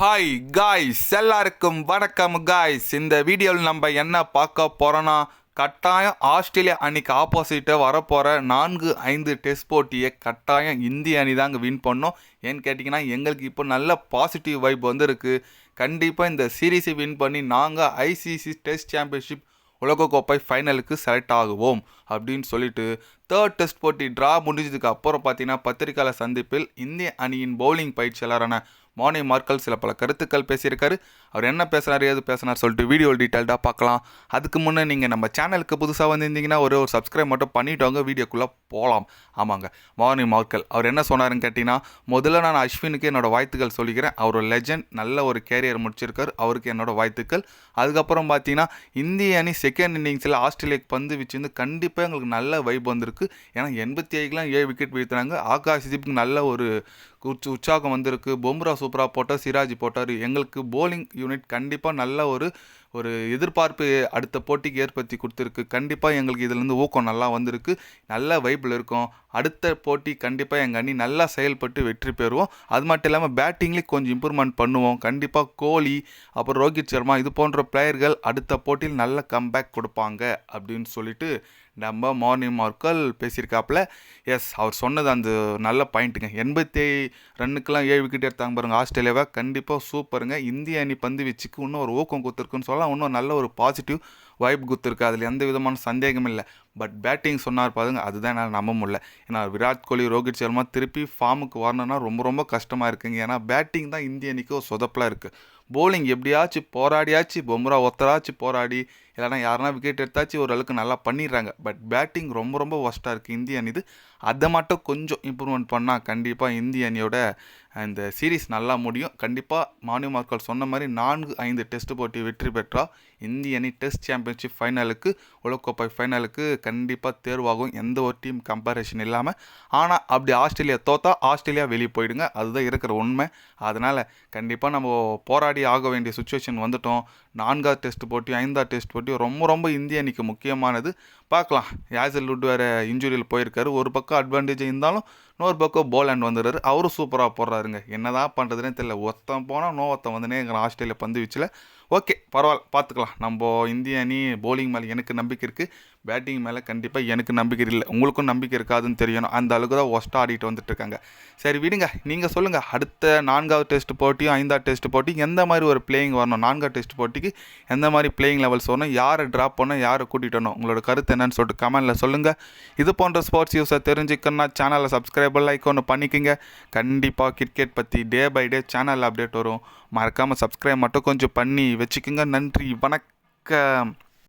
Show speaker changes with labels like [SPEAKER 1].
[SPEAKER 1] Hi guys எல்லாருக்கும் வணக்கம் guys இந்த வீடியோவில் நம்ம என்ன பார்க்க போகிறோன்னா கட்டாயம் ஆஸ்திரேலியா அன்னைக்கு ஆப்போசிட்டை வரப்போகிற நான்கு ஐந்து டெஸ்ட் போட்டியை கட்டாயம் இந்திய அணி தாங்க வின் பண்ணோம். ஏன்னு கேட்டிங்கன்னா எங்களுக்கு இப்போ நல்ல பாசிட்டிவ் வைப் வந்துருக்கு. கண்டிப்பாக இந்த சீரீஸை வின் பண்ணி நாங்கள் ஐசிசி டெஸ்ட் சாம்பியன்ஷிப் உலகக்கோப்பை ஃபைனலுக்கு செலக்ட் ஆகுவோம். அப்படின்னு சொல்லிட்டு தேர்ட் டெஸ்ட் போட்டி ட்ரா முடிஞ்சதுக்கு அப்புறம் பார்த்தீங்கன்னா பத்திரிகையாளர் சந்திப்பில் இந்திய அணியின் பவுலிங் பயிற்சியாளரான மோனி மார்க்கல் சில பல கருத்துக்கள் பேசியிருக்காரு. அவர் என்ன பேசுனார் ஏது பேசினார் சொல்லிட்டு வீடியோ டீட்டெயில்டாக பார்க்கலாம். அதுக்கு முன்னே நீங்கள் நம்ம சேனலுக்கு புதுசாக வந்திருந்தீங்கன்னா ஒரு ஒரு சப்ஸ்கிரைப் மட்டும் பண்ணிட்டோங்க வீடியோக்குள்ளே போகலாம் ஆமாங்க மோனி மார்க்கல். அவர் என்ன சொன்னாருன்னு கேட்டிங்கன்னா முதல்ல நான் அஸ்வினுக்கு என்னோடய வாழ்த்துக்கள் சொல்லிக்கிறேன். அவர் ஒரு லெஜண்ட் நல்ல ஒரு கேரியர் முடிச்சிருக்காரு. அவருக்கு என்னோட வாழ்த்துக்கள். அதுக்கப்புறம் பார்த்தீங்கன்னா இந்திய அணி செகண்ட் இன்னிங்ஸில் ஆஸ்திரேலியாவுக்கு பந்து வச்சிருந்து கண்டிப்பாக இப்போ எங்களுக்கு நல்ல வைப் வந்திருக்கு. ஏன்னா எண்பத்தி ஐதுக்கெலாம் ஏழு விக்கெட் வீழ்த்தினாங்க ஆகாஷ் தீப்புக்கு நல்ல ஒரு உற்ச உற்சாகம் வந்திருக்கு. பும்ரா சூப்பராக போட்டார் சிராஜ் போட்டார். எங்களுக்கு போலிங் யூனிட் கண்டிப்பாக நல்ல ஒரு ஒரு எதிர்பார்ப்பு அடுத்த போட்டிக்கு ஏற்படுத்தி கொடுத்துருக்கு. கண்டிப்பாக எங்களுக்கு இதுலேருந்து ஊக்கம் நல்லா வந்திருக்கு. நல்ல வைப்பில் இருக்கும். அடுத்த போட்டி கண்டிப்பாக எங்கள் அணி நல்லா செயல்பட்டு வெற்றி பெறுவோம். அது மட்டும் இல்லாமல் பேட்டிங்லேயும் கொஞ்சம் இம்ப்ரூவ்மெண்ட் பண்ணுவோம். கண்டிப்பாக கோலி அப்புறம் ரோஹித் சர்மா இது போன்ற பிளேயர்கள் அடுத்த போட்டியில் நல்ல கம்பேக் கொடுப்பாங்க அப்படின்னு சொல்லிட்டு நம்ம மார்னிங் மார்க்கல் பேசியிருக்காப்புல. எஸ் அவர் சொன்னது அந்த நல்ல பாயிண்ட்டுங்க எண்பத்தி ரன்னுக்கெல்லாம் ஏழு விக்கெட் எடுத்தாங்க பாருங்க. ஆஸ்திரேலியாவை கண்டிப்பாக சூப்பருங்க. இந்திய அணி பந்து வச்சுக்கு இன்னும் ஒரு ஊக்கம் கொடுத்துருக்குன்னு சொல்லலாம். இன்னும் நல்ல ஒரு பாசிட்டிவ் வைப் கொடுத்துருக்கு. அதில் எந்த விதமான சந்தேகமும் இல்லை. பட் பேட்டிங் சொன்னார் பாருங்க அதுதான் என்னால் நம்ப முடியல. ஏன்னா விராட் கோலி ரோஹித் சர்மா திருப்பி ஃபார்முக்கு வரணும்னா ரொம்ப ரொம்ப கஷ்டமாக இருக்குங்க. ஏன்னா பேட்டிங் தான் இந்திய அணிக்கு ஒரு சொதப்பலாக இருக்குது போலிங் எப்படியாச்சும் போராடியாச்சு பொம்ரா ஒத்தராச்சும் போராடி இல்லைனா யாருனா விக்கெட் எடுத்தாச்சு ஓரளவுக்கு நல்லா பண்ணிடுறாங்க. பட் பேட்டிங் ரொம்ப ரொம்ப ஒஸ்ட்டாக இருக்குது இந்திய அணி இது அதை மட்டும் கொஞ்சம் இம்ப்ரூவ்மெண்ட் பண்ணால் கண்டிப்பாக இந்திய அணியோட இந்த சீரீஸ் நல்லா முடியும். கண்டிப்பாக மானியம் மார்க்கல் சொன்ன மாதிரி நான்கு ஐந்து டெஸ்ட் போட்டி வெற்றி பெற்றால் இந்திய அணி டெஸ்ட் சாம்பியன்ஷிப் ஃபைனலுக்கு உலகக்கோப்பை ஃபைனலுக்கு கண்டிப்பாக தேர்வாகும். எந்த ஒரு டீம் கம்பேரிஷன் இல்லாமல் ஆனால் அப்படி ஆஸ்திரேலியா தோத்தா ஆஸ்திரேலியா வெளியே போயிடுங்க. அதுதான் இருக்கிற உண்மை. அதனால் கண்டிப்பாக நம்ம போராடி ஆக வேண்டிய சுச்சுவேஷன் வந்துட்டோம். நான்காவது டெஸ்ட் போட்டி ஐந்தாவது டெஸ்ட் போட்டி ரொம்ப ரொம்ப இந்திய அணிக்கு முக்கியமானது. பார்க்கலாம். யாசல் லுட் வேறு இன்ஜுரியில் போயிருக்காரு. ஒரு பக்கம் அட்வான்டேஜ் இருந்தாலும் இன்னொரு பக்கம் போலாண்ட் வந்துடுறாரு. அவரும் சூப்பராக போடுறாருங்க என்னதான் பண்ணுறதுனே தெரியல. ஒருத்தன் போனால் நோ ஒருத்தன் வந்துனேங்கிற ஆஸ்திரேலியா பந்து வீச்சில். ஓகே பரவாயில்ல. பார்த்துக்கலாம். நம்ம இந்திய அணி போலிங் மேலே எனக்கு நம்பிக்கை இருக்குது பேட்டிங் மேலே கண்டிப்பாக எனக்கு நம்பிக்கை இல்லை. உங்களுக்கும் நம்பிக்கை இருக்காதுன்னு தெரியணும். அந்த அளவுக்கு தான் ஒஸ்ட்டாக ஆடிட்டு வந்துட்டுருக்காங்க சரி விடுங்க. நீங்கள் சொல்லுங்கள் அடுத்த நான்காவது டெஸ்ட் போட்டியும் ஐந்தாவது டெஸ்ட் போட்டி எந்த மாதிரி ஒரு பிளேயிங் வரணும்? நான்காவது டெஸ்ட் போட்டிக்கு எந்த மாதிரி பிளேயிங் லெவல்ஸ் வரணும்? யாரை ட்ராப் பண்ணணும்? யாரை கூட்டிகிட்டு வரணும்? உங்களோட கருத்து என்னன்னு சொல்லிட்டு கமெண்டில் சொல்லுங்கள் இது போன்ற ஸ்போர்ட்ஸ் யூஸை தெரிஞ்சுக்கணும்னா சேனலை சப்ஸ்கிரைபர் லைக் ஒன்று பண்ணிக்கோங்க. கண்டிப்பாக கிரிக்கெட் பற்றி day by day channel update வரும். மறக்காமல் சப்ஸ்கிரைப் மட்டும் கொஞ்சம் பண்ணி வச்சுக்கோங்க. நன்றி. வணக்கம்.